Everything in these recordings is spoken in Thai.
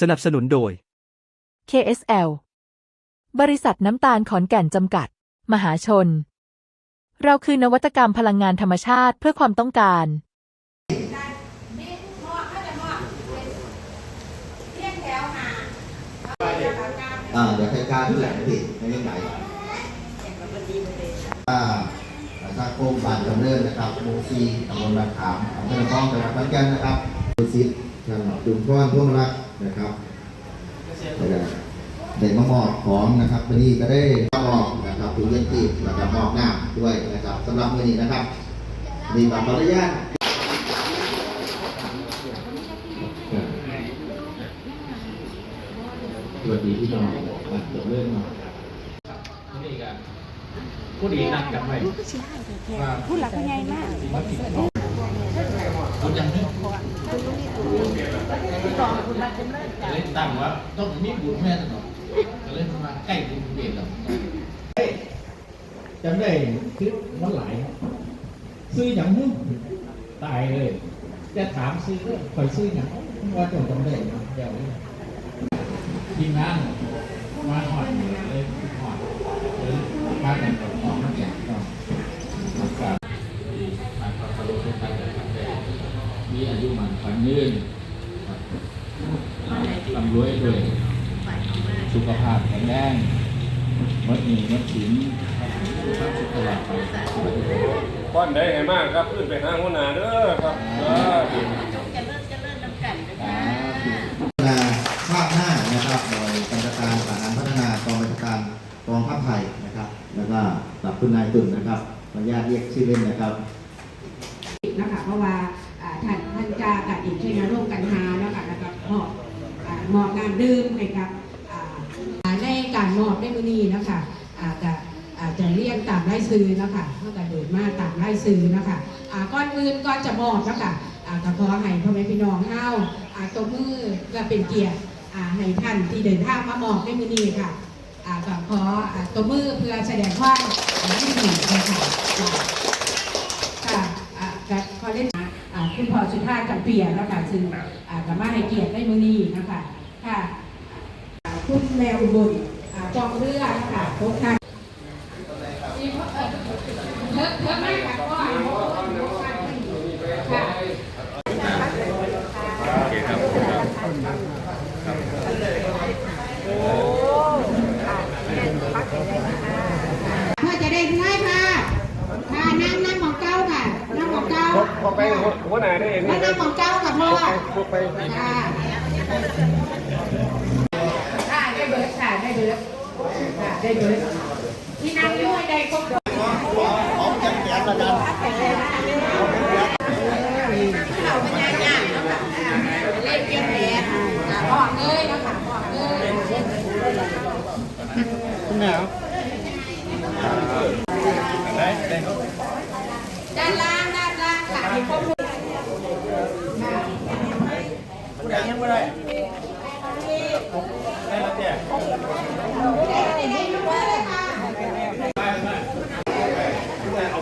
สนับสนุนโดย KSL บริษัทน้ำตาลขอนแก่นจำกัด มหาชน เราคือนวัตกรรมพลังงานธรรมชาติเพื่อความต้องการ อ่าเดี๋ยวใครกล้าที่แหลมผิดไม่ได้ไหนอ่าประชาคมบานจำเริญนะครับหมูซีตำบลบางขามอำเภอคลองจังหวัดขอนแก่นนะครับดูซิดท่านจุนพ่อนพ่วงรัก นะครับแล้วก็เด็กมามอบของนะครับวันนี้ก็ได้มอบนะครับถุงเย็นตีแล้วก็มอบน้ำด้วยนะครับสำหรับวันนี้นะครับมีบัตรขออนุญาตสวัสดีพี่น้องมาจบเรื่องมานี่กันผู้ดีนัดกันไว้ว่าผู้หลักผู้ใหญ่มาก เขายังไม่เล่นตั้งว่าต้องมีบุญแม่ตลอดก็เล่นมาใกล้บุญเบียดหรอกจำได้คือมันหลายซื้ออย่างนึงตายเลย จะถามซื้อเรื่องคอยซื้ออย่างว่าจงจำได้นะเดี๋ยวทีมงานมาหอดเลยหอดหรือมาแต่งของนักแข่งการที่มา ขอสรุปทุกท่านเลยครับได้มีอายุมันขวัญยืนครับร่ำรวยด้วย สุขภาพแข็งแรงมดหนีมดสินสุขภาพสุขตลอดไปสวัสดีครับป้อนได้ให้มากครับขึ้นไปห้างหัวหน้าเด้อครับเออนาภาคหน้านะครับโดยกรรมการทหารพัฒนากองบัญชาการกองทัพไทยนะครับ แล้วก็หลับคุณนายตุ่นนะครับขออนุญาตเรียกชื่อเล่นนะครับ นะคะเพราะว่าท่านท่านจากับอีกช่วยร่วมกันหาแล้วก็แล้วก็มอบมอบงานดื่มให้กับอ่าในการมอบในมือนี้นะคะจะจะเรียกตามไล่ซื้อนะคะเมื่อกันเดินมาตามไล่ซื้อนะคะก่อนอื่นก่อนจะมอบนะคะก็ขอให้พ่อแม่พี่น้องเฮาอ่าตบมือก็เป็นเกียรติให้ท่านที่เดินทางมามอบในมือนี้ค่ะก็ขออ่าตบมือเพื่อแสดงความยินดีนะคะค่ะอ่าก็ขอเล่นอ่า คุณพ่อสุธาจำเปียแล้วค่ะซึ่งอ่าก็มาให้เกียรติในมือนี้นะคะค่ะอ่าคุณแมวอุบลอ่ากองเรือนะคะพบท่านเพิ่มเพิ่มมากค่ะก็ค่ะเพื่อจะได้ง่ายค่ะ ค่ะนั่งนั่งหมองเก้าค่ะ นั่งหมองเก้าพอไปหัวหน้าได้เองนั่งนั่งหมองเก้าค่ะพ่อพวกไปค่ะค่ะได้เบิร์ดค่ะได้เบิร์ดค่ะได้เบิร์ดที่นั่งด้วยได้ครบเราไม่ยากยากแล้วค่ะเล่นเกมแหวนบอกเลยนะคะบอกเลยด้านล่างด้าน ล่างค่ะมีครบท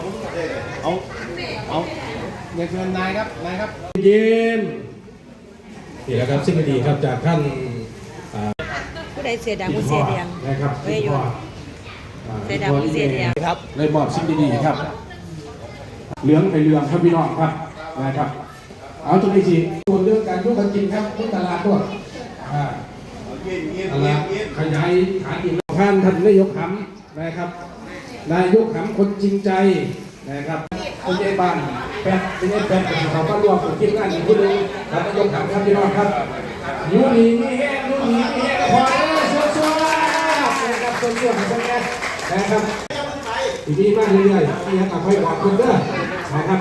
ุกเอาเอาเรียกเชิญนายครับนายครับเย็นนี่แหละครับสิ่งดีๆครับจากท่านผู้ใดเสียดำผู้เสียแดงนะครับเว้ยโยนอ่าเสียดำผู้เสียแดงครับเลยมอบสิ่งดีๆครับ เหลืองไปเหลืองครับพี่น้องครับนะครับ เอาตรงนี้สิส่วนเรื่องการยุ่งกันจริงครับทุกตลาดด้วยอ่าตลาดขยายฐานอีกท่านท่านนายกขำนะครับนายกขำคนจริงใจนะครับคนใหญ่บ้านแปดเป็นไอ้แปดเขาก็รวมผมคิดงานอีกคนหนึงครับนายกขำครับพี่น้องครับยู่นี่มีแห้งยู่นี่มีแห้งขอเลยสวยๆนะครับสวนเรื่องของคนแก่นะครับ ทีมาเรื่อยๆที่ยังกับไปบอกคนเด้อนะครับ